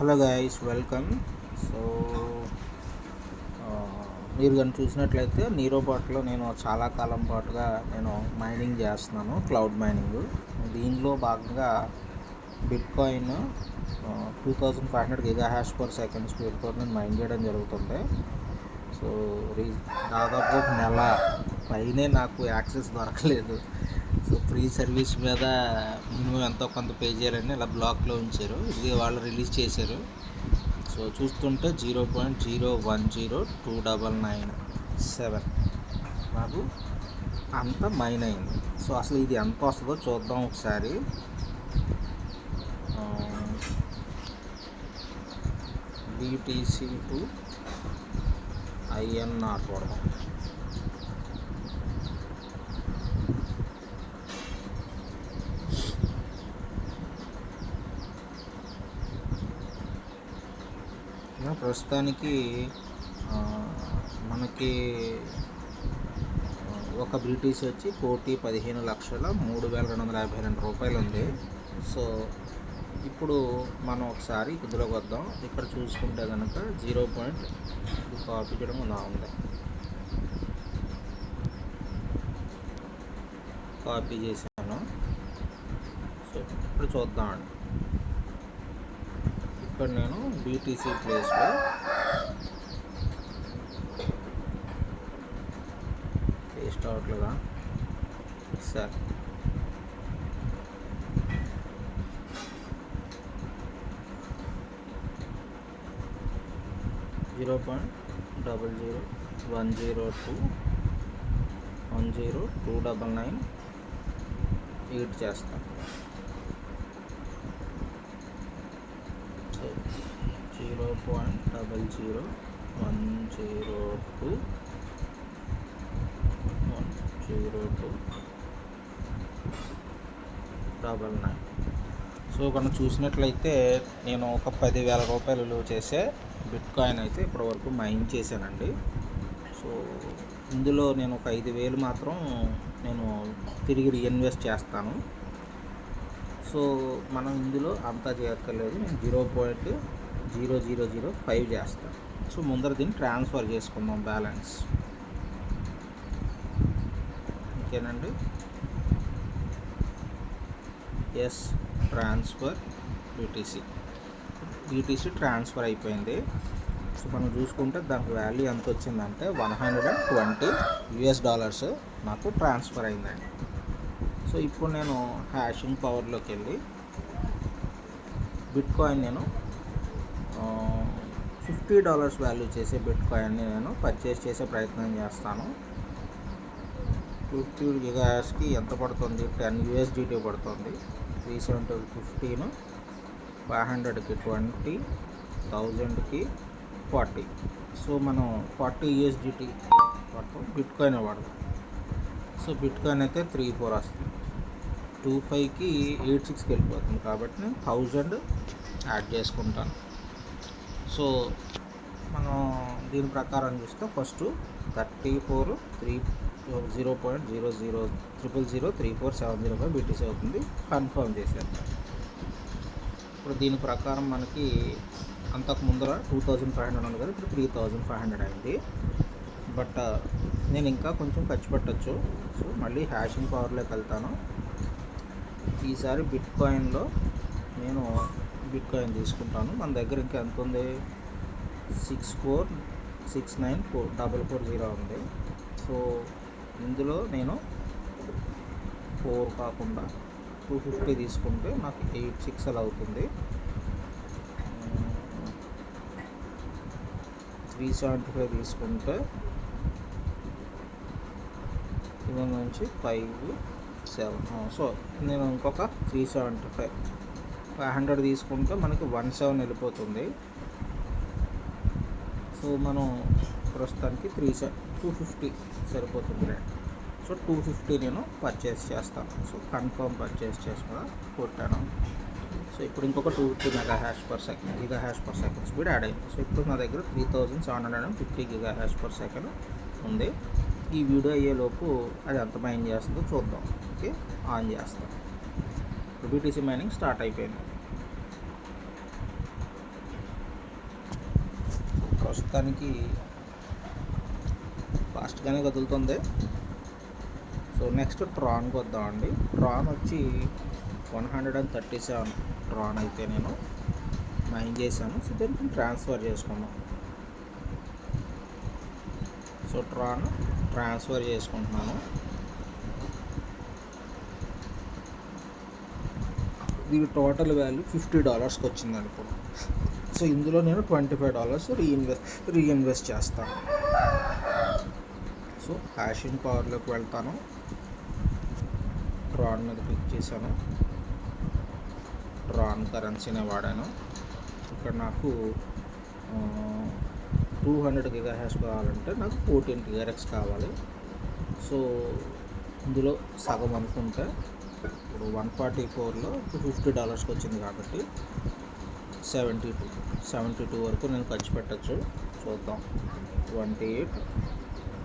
Hello guys welcome so మీరు కానీ చూసినట్లయితే నీరోపాట్లో నేను చాలా కాలం పాటుగా నేను మైనింగ్ చేస్తున్నాను క్లౌడ్ మైనింగ్ దీనిలో భాగంగా bitcoin two thousand five hundred gigahash per second స్పీడ్తో నేను మైన్ చేయడం జరుగుతుంది. సో రీ దాదాపు నెల. పైనే నాకు యాక్సెస్ దొరకలేదు. ఫ్రీ సర్వీస్ మీద మినిమం ఎంతో కొంత పే చేయాలని ఇలా బ్లాక్లో ఉంచారు. ఇది వాళ్ళు రిలీజ్ చేశారు. సో చూస్తుంటే zero point zero one zero two double nine seven. నాకు అంత మైన్ అయింది. సో అసలు ఇది ఎంత వస్తుందో చూద్దాం ఒకసారి. బీటీసీ టు ఐఎన్ఆర్ కొడదాం. ప్రస్తుతానికి మనకి ఒక బ్రిటిష్ వచ్చి కోటి పదిహేను లక్షల మూడు వేల రెండు వందల యాభై రెండు రూపాయలు ఉంది. సో ఇప్పుడు మనం ఒకసారి ఇందులోకి వద్దాం. ఇక్కడ చూసుకుంటే కనుక జీరో పాయింట్ కాపీ చేయడం నా ఉంది. కాపీ చేశాను. సో ఇప్పుడు చూద్దామండి. ఇక్కడ నేను బీటీసీ ప్లేస్లో paste అవట్లేదా sir zero point double zero one zero two one zero two double nine eight చేస్తాను zero point double zero one zero two one zero two double nine so కనుక చూసినట్లయితే నేను ఒక పదివేల రూపాయలు చేసే బిట్ కాయిన్ అయితే ఇప్పటివరకు మైన్ చేశానండి. సో ఇందులో నేను ఒక ఐదు వేలు మాత్రం నేను తిరిగి రీఇన్వెస్ట్ చేస్తాను. సో మనం ఇందులో అంతా చేయక్కర్లేదు. నేను zero point zero zero zero five చేస్తాను సో ముందర దీన్ని ట్రాన్స్ఫర్ చేసుకుందాం బ్యాలెన్స్. ఓకేనండి? Yes transfer BTC. BTC transfer అయిపోయింది. సో మనం చూసుకుంటే దానికి వాల్యూ ఎంత వచ్చిందంటే one hundred and twenty US dollars నాకు ట్రాన్స్ఫర్ అయిందండి. సో ఇప్పుడు నేను హ్యాషింగ్ పవర్లోకి వెళ్ళి బిట్ కాయిన్ నేను ఫిఫ్టీ డాలర్స్ వాల్యూ చేసే బిట్ కాయిన్ని నేను పర్చేస్ చేసే ప్రయత్నం చేస్తాను. ఫిఫ్టీ గిగాస్కి ఎంత పడుతుంది? టెన్ యూఎస్డిటీ పడుతుంది. త్రీ సెవెంటీ ఫిఫ్టీన్ ఫైవ్ హండ్రెడ్కి ట్వంటీ థౌజండ్కి ఫార్టీ సో మనం ఫార్టీ యూఎస్డిటీ పడతాం బిట్ కాయిన్ పడతాం. సో బిట్ కాయిన్ అయితే త్రీ ఫోర్ వస్తుంది. టూ ఫైవ్కి ఎయిట్ సిక్స్కి వెళ్ళిపోతుంది కాబట్టి నేను థౌజండ్ యాడ్ చేసుకుంటాను. సో మనం దీని ప్రకారం చూస్తే first thirty four three zero point zero zero triple zero three four seven zero five BTC అవుతుంది. కన్ఫర్మ్ చేశాను ఇప్పుడు దీని ప్రకారం మనకి అంతకు ముందర టూ థౌజండ్ ఫైవ్ హండ్రెడ్ ఉంది కదా ఇప్పుడు త్రీ థౌజండ్ ఫైవ్ హండ్రెడ్ అయింది. బట్ నేను ఇంకా కొంచెం ఖర్చు పెట్టచ్చు. సో మళ్ళీ హ్యాషింగ్ పవర్లోకి వెళ్తాను. ఈసారి బిట్ కాయిన్లో నేను బిట్ కాయిన్ తీసుకుంటాను. మన దగ్గర ఇంకా ఎంత ఉంది? Six four six nine four double four zero ఉంది. సో ఇందులో నేను ఫోర్ కాకుండా టూ ఫిఫ్టీ తీసుకుంటే నాకు ఎయిట్ సిక్స్ అలా అవుతుంది. త్రీ సెవెంటీ ఫైవ్ తీసుకుంటే ఇవన్నీ నుంచి ఫైవ్ సెవెన్. సో నేను ఇంకొక three seventy five. Five hundred తీసుకుంటే మనకి వన్ సెవెన్ వెళ్ళిపోతుంది. సో మనం ప్రస్తుతానికి త్రీ సె టూ ఫిఫ్టీ సరిపోతుంది సో టూ ఫిఫ్టీ నేను పర్చేస్ చేస్తాను. సో కన్ఫర్మ్ పర్చేస్ చేసుకుని కొట్టాను. సో ఇప్పుడు ఇంకొక two fifty megahash per second gigahash per second speed add అయింది. సో ఇప్పుడు నా దగ్గర three thousand seven hundred and fifty gigahash per second ఉంది. ఈ వీడియో అయ్యేలోపు అది ఎంత మైండ్ చేస్తుందో చూద్దాం. ఓకే ఆన్ చేస్తాం. బీటీసీ మైనింగ్ స్టార్ట్ అయిపోయింది. ప్రస్తుతానికి ఫాస్ట్గానే కదులుతుంది. సో నెక్స్ట్ ట్రాన్కి వద్దామండి. ట్రాన్ వచ్చి one hundred and thirty seven TRON అయితే నేను మైన్ చేశాను. సో దీనికి ట్రాన్స్ఫర్ చేసుకున్నాం సో ట్రాన్ ట్రాన్స్ఫర్ చేసుకుంటున్నాను. దీని టోటల్ వాల్యూ ఫిఫ్టీ డాలర్స్కి వచ్చింది అనుకో సో ఇందులో నేను twenty five dollars reinvest reinvest చేస్తాను సో హ్యాషింగ్ పవర్లోకి వెళ్తాను. ట్రాన్ మీద క్లిక్ చేశాను. ట్రాన్ కరెన్సీనే వాడాను. ఇక్కడ నాకు టూ హండ్రెడ్ గిగా హ్యాష్ కావాలంటే నాకు ఫోర్టీన్ గిగారెక్స్ కావాలి. సో ఇందులో సగం అనుకుంటే ఇప్పుడు వన్ ఫార్టీ ఫోర్లో ఫిఫ్టీ డాలర్స్కి వచ్చింది కాబట్టి సెవెంటీ టూ సెవెంటీ టూ వరకు నేను ఖర్చు పెట్టచ్చు. చూద్దాం. Twenty eight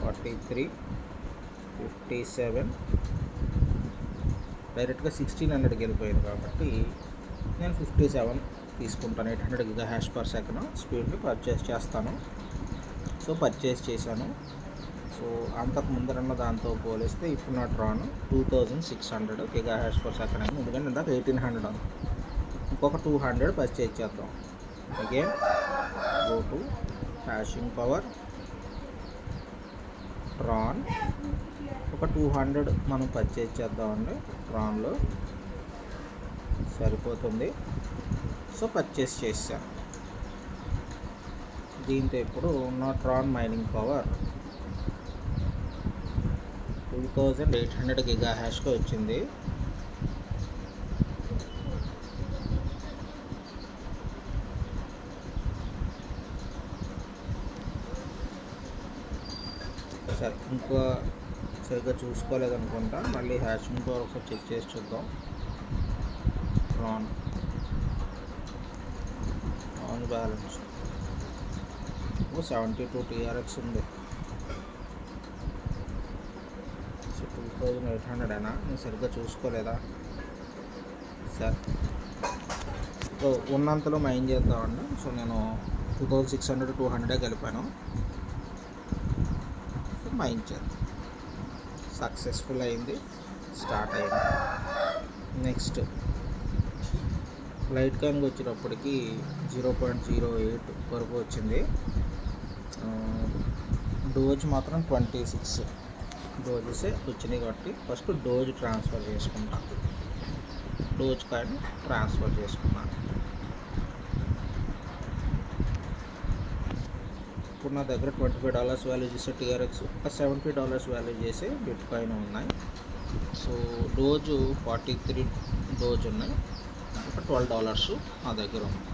forty three fifty seven డైరెక్ట్గా సిక్స్టీన్ హండ్రెడ్కి వెళ్ళిపోయింది కాబట్టి నేను ఫిఫ్టీ సెవెన్ తీసుకుంటాను. Eight hundred gigahash per second స్పీడ్ని purchase చేస్తాను. సో పర్చేస్ చేశాను. సో అంతకు ముందరన్న దాంతో పోలిస్తే ఇప్పుడు నా Tron two thousand six hundred gigahash per second అయింది ఎందుకంటే ఇందాక ఎయిటీన్ హండ్రెడ్ ఉంది. ఇంకొక టూ హండ్రెడ్ పర్చేజ్ చేద్దాం. Okay? Go to. Hashing power. Tron. ఒక టూ హండ్రెడ్ మనం పర్చేజ్ చేద్దామండి ట్రాన్లో. సరిపోతుంది. సో పర్చేస్ చేశాను. దీంతో ఇప్పుడు నా Tron mining power. Thousand eight hundred giga హ్యాష్కి వచ్చింది. సరే ఇంకా సరిగ్గా చూసుకోలేదు అనుకుంటా మళ్ళీ హ్యాషింగ్ పవర్ ఒకసారి చెక్ చేసి చూద్దాం. Tron on balance. Seventy two TRX ఉంది so two thousand eight hundred అయినా నేను సరిగ్గా చూసుకోలేదా? సార్ సో ఉన్నంతలో మైన్ చేద్దామండి సో నేను two thousand six hundred two హండ్రెడే కలిపాను సో మైన్ చేద్దాం? సక్సెస్ఫుల్ అయింది స్టార్ట్ అయింది. నెక్స్ట్ లైట్ కాయిన్కి వచ్చేటప్పటికి జీరో పాయింట్ జీరో ఎయిట్ వరకు వచ్చింది. డోజ్ మాత్రం ట్వంటీ సిక్స్. డోజెసే వచ్చినాయి కాబట్టి ఫస్ట్ డోజ్ ట్రాన్స్ఫర్ చేసుకుంటా. డోజ్ కాయిన్ ట్రాన్స్ఫర్ చేసుకున్నాను ఇప్పుడు నా దగ్గర ట్వంటీ ఫైవ్ డాలర్స్ వాల్యూ చేసే టీఆర్ఎక్స్ ఒక సెవెంటీ డాలర్స్ వాల్యూ చేసే బిట్ కాయిన్ ఉన్నాయి. So doge forty three doge ఉన్నాయి. ఒక ట్వెల్వ్ డాలర్స్ నా దగ్గర ఉంది.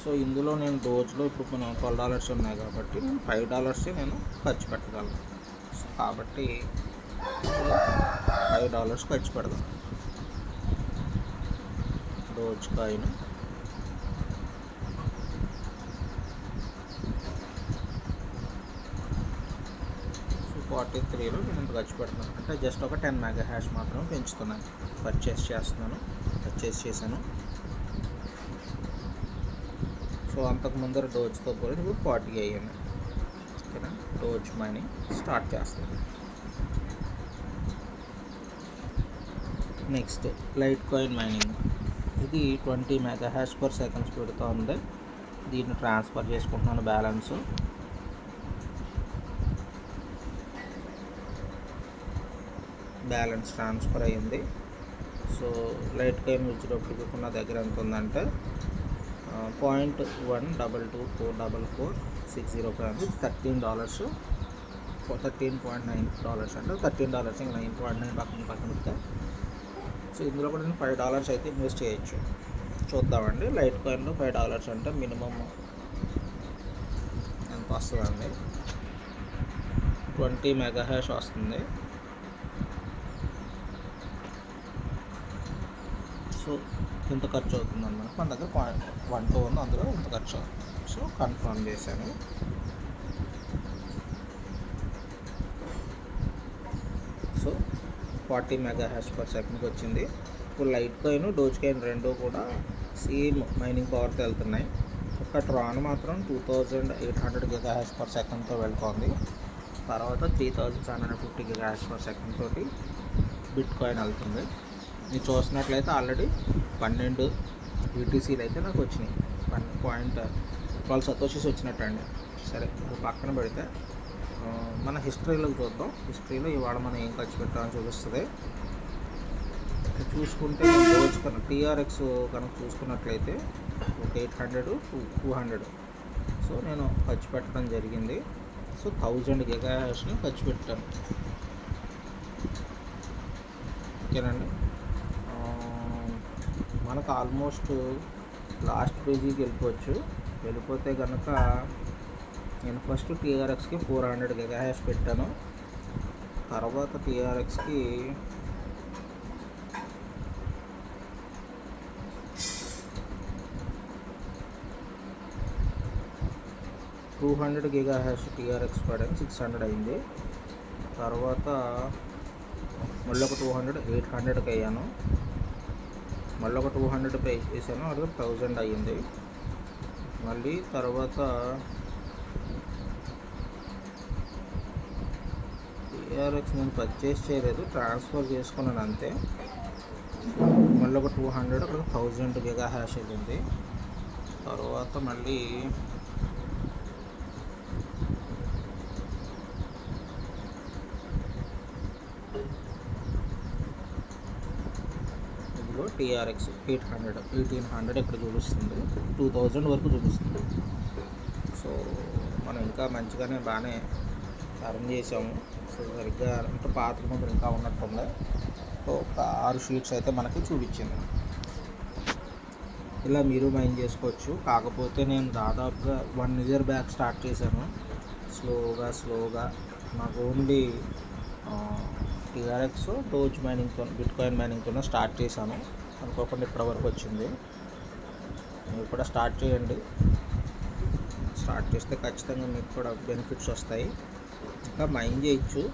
సో ఇందులో నేను డోజ్లో ఇప్పుడు మనం ట్వెల్వ్ డాలర్స్ ఉన్నాయి కాబట్టి నేను ఫైవ్ డాలర్సే నేను ఖర్చు పెట్టగలను. కాబట్టి ఫైవ్ డాలర్స్ ఖర్చు పెడదాం. Dose coin. ఫార్టీ త్రీలో నేను ఇంత ఖర్చు పెడుతున్నాను అంటే జస్ట్ ఒక టెన్ మెగా హ్యాష్ మాత్రం పెంచుతున్నాను. పర్చేస్ చేస్తున్నాను. పర్చేస్ చేశాను. సో అంతకు ముందర డోజ్తో పోలి ఇప్పుడు ఫార్టీ అయ్యాను ఓకేనా? డోజ్ మైనింగ్ స్టార్ట్ చేస్తాం. Next litecoin mining. ఇది twenty mega hash per seconds పెడుతూ ఉంది దీన్ని ట్రాన్స్ఫర్ చేసుకుంటున్నాను బ్యాలెన్స్. బ్యాలెన్స్ ట్రాన్స్ఫర్ అయ్యింది సో లైట్ కాయిన్ వచ్చేటప్పటికి నా దగ్గర ఎంత ఉందంటే point one double two four double four. Six zero five thirteen dollars thirteen point nine dollars అంటే థర్టీన్ డాలర్స్ ఇంకా నైన్ పాయింట్ నైన్ పక్కన పక్కన పెడితే. సో ఇందులో కూడా నేను ఫైవ్ డాలర్స్ అయితే ఇన్వెస్ట్ చేయొచ్చు. చూద్దామండి. లైట్ కాయిన్లో ఫైవ్ డాలర్స్ అంటే మినిమమ్ ఎంత వస్తుందండి? ట్వంటీ మెగా హ్యాష్ వస్తుంది. సో ఇంత ఖర్చు అవుతుంది అనమాట మన దగ్గర పాయింట్ వన్ టూ ఉంది అందులో ఇంత ఖర్చు అవుతుంది సో కన్ఫర్మ్ చేశాను. So forty mega hash per సెకండ్కి వచ్చింది. ఇప్పుడు లైట్ కాయిన్ డోజ్ కాయిన్ రెండు కూడా సేమ్ మైనింగ్ పవర్తో వెళ్తున్నాయి. ఒక ట్రాన్ మాత్రం two thousand eight hundred giga hash per సెకండ్తో వెళ్తుంది. తర్వాత three thousand seven hundred fifty giga hash per second తోటి బిట్ కాయిన్ వెళ్తుంది. మీరు చూసినట్లయితే ఆల్రెడీ పన్నెండు యూటీసీలు అయితే నాకు వచ్చినాయి. పన్నెండు పాయింట్ ట్వెల్వ్ సతోషిస్ వచ్చినట్టండి. సరే ఇప్పుడు పక్కన పెడితే మన హిస్టరీలోకి చూద్దాం. హిస్టరీలో ఇవాళ మనం ఏం ఖర్చు పెట్టామని చూపిస్తుంది. చూసుకుంటే రోజు కనుక టీఆర్ఎక్స్ కనుక చూసుకున్నట్లయితే ఒక eight hundred two two hundred. So నేను ఖర్చు పెట్టడం జరిగింది. సో థౌజండ్ గిగా హ్యాష్ని ఖర్చు పెట్టాను. ఓకేనండి? మనకు ఆల్మోస్ట్ లాస్ట్ పేజీకి వెళ్ళిపోవచ్చు. వెళ్ళిపోతే కనుక నేను ఫస్ట్ టీఆర్ఎక్స్కి ఫోర్ హండ్రెడ్ గెగాహెస్ పెట్టాను. తర్వాత టీఆర్ఎక్స్కి two hundred giga hash TRX పడాను six hundred అయింది. తర్వాత మళ్ళీ ఒక టూ హండ్రెడ్ ఎయిట్ హండ్రెడ్కి అయ్యాను. మళ్ళీ ఒక టూ హండ్రెడ్ పే చేశాను అది థౌజండ్ అయ్యింది. మళ్ళీ తర్వాత టీఆర్ఎక్స్ నేను పర్చేస్ చేయలేదు ట్రాన్స్ఫర్ చేసుకున్నాను అంతే. మళ్ళీ ఒక టూ హండ్రెడ్ ఒక థౌజండ్ గిగా హ్యాష్ వెళ్ళింది. తర్వాత మళ్ళీ TRX eight hundred eighteen hundred ఇక్కడ చూపిస్తుంది? టూ థౌజండ్ వరకు చూపిస్తుంది. సో మనం ఇంకా మంచిగానే బాగానే అరేంజ్ చేసాము సో సరిగ్గా అంటే పాత ముందు ఇంకా ఉన్నట్టుంది. సో ఒక ఆరు షీట్స్ అయితే మనకి చూపించింది. ఇలా మీరు మైండ్ చేసుకోవచ్చు. కాకపోతే నేను దాదాపుగా వన్ ఇయర్ బ్యాక్ స్టార్ట్ చేశాను. స్లోగా స్లోగా. నాకు ఓన్లీ టీఆర్ఎక్స్ డోజ్ మైనింగ్తో బిట్ కాయిన్ మైనింగ్తో స్టార్ట్ చేశాను. అనుకోకుండా ఇప్పటి వరకు వచ్చింది. మీరు కూడా స్టార్ట్ చేయండి. స్టార్ట్ చేస్తే ఖచ్చితంగా మీకు కూడా బెనిఫిట్స్ వస్తాయి. ఇంకా మైండ్ చేయొచ్చు.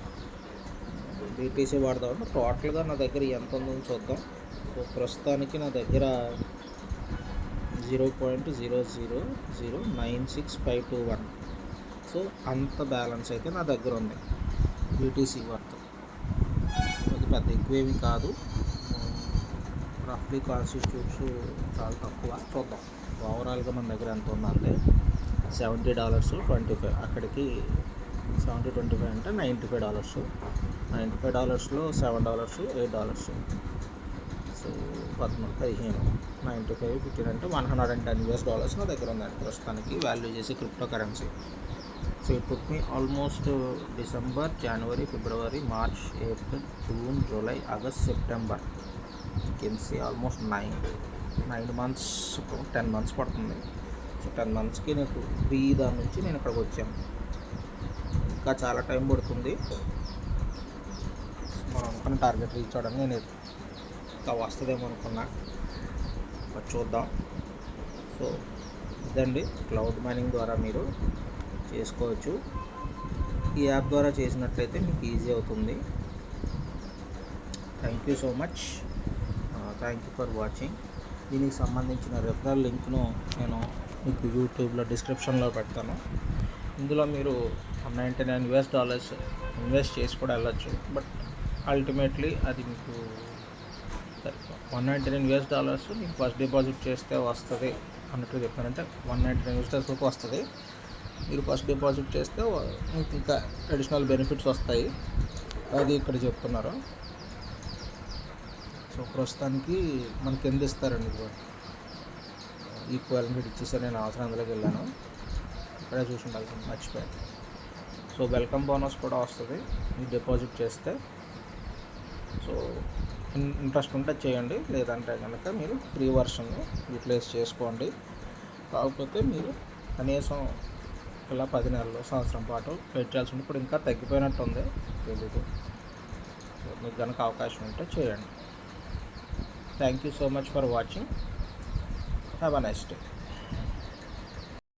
బీటీసీ వాడదాం. టోటల్గా నా దగ్గర ఎంత ఉందో చూద్దాం. సో ప్రస్తుతానికి నా దగ్గర zero point zero zero zero nine six five two one so అంత బ్యాలెన్స్ అయితే నా దగ్గర ఉంది. బీటీసీ వర్త్ అది పెద్ద ఎక్కువేమి కాదు. రఫ్లీ కాన్స్టిట్యూట్స్ చాలా తక్కువ. చూద్దాం. ఓవరాల్గా మన దగ్గర ఎంత ఉందంటే సెవెంటీ డాలర్స్ ట్వంటీ ఫైవ్ అక్కడికి సెవెంటీ ట్వంటీ ఫైవ్ అంటే ninety five dollars ninety five డాలర్స్లో seven dollars eight dollars so పద్నాలుగు పదిహేను నైంటీ ఫైవ్ ఫిఫ్టీన్ అంటే one hundred and ten US dollars నా దగ్గర ఉందండి. ప్రస్తుతానికి వాల్యూ చేసి cryptocurrency so it took me almost December January February March April June July August September can see almost nine nine months ten months పడుతుంది. So ten మంత్స్కి నాకు free దాని నుంచి నేను ఇక్కడికి వచ్చాను. ఇంకా చాలా టైం పడుతుంది. మనం అనుకున్న టార్గెట్ రీచ్ అవ్వడానికి నేను ఇంకా వస్తుందేమో అనుకున్నా. మరి చూద్దాం. సో ఇదండి క్లౌడ్ మైనింగ్ ద్వారా మీరు చేసుకోవచ్చు. ఈ యాప్ ద్వారా చేసినట్లయితే మీకు ఈజీ అవుతుంది. Thank you so much. Thank you for watching. దీనికి సంబంధించిన రెఫరల్ లింక్ను నేను మీకు యూట్యూబ్లో డిస్క్రిప్షన్లో పెడతాను. ఇందులో మీరు ninety nine US dollars invest చేసి కూడా వెళ్ళొచ్చు. బట్ అల్టిమేట్లీ అది మీకు one ninety nine US dollars మీకు ఫస్ట్ డిపాజిట్ చేస్తే వస్తుంది అన్నట్టు చెప్పారంటే one ninety nine US dollars వరకు వస్తుంది. మీరు ఫస్ట్ డిపాజిట్ చేస్తే మీకు ఇంకా అడిషనల్ బెనిఫిట్స్ వస్తాయి. అది ఇక్కడ చెప్తున్నారు. సో ప్రస్తుతానికి మనకి ఎంత ఇస్తారండి ఇప్పుడు? ఈక్వల్ బెనిఫిట్ ఇచ్చేసారు నేను అవసరం అందులోకి వెళ్ళాను. ఇక్కడే చూసి ఉండాల్సింది మర్చిపోయాను. సో వెల్కమ్ బోనస్ కూడా వస్తుంది మీరు డిపాజిట్ చేస్తే. సో ఇన్- ఇంట్రెస్ట్ ఉంటే చేయండి లేదంటే కనుక మీరు ఫ్రీ వర్షన్ని యూటిలైజ్ చేసుకోండి. కాకపోతే మీరు కనీసం ఇలా పది నెలలు సంవత్సరం పాటు వెయిట్ చేయాల్సి ఉంది ఇప్పుడు ఇంకా తగ్గిపోయినట్టు ఉంది తెలీదు. సో మీకు కనుక అవకాశం ఉంటే చేయండి. Thank you so much for watching. Have a nice day.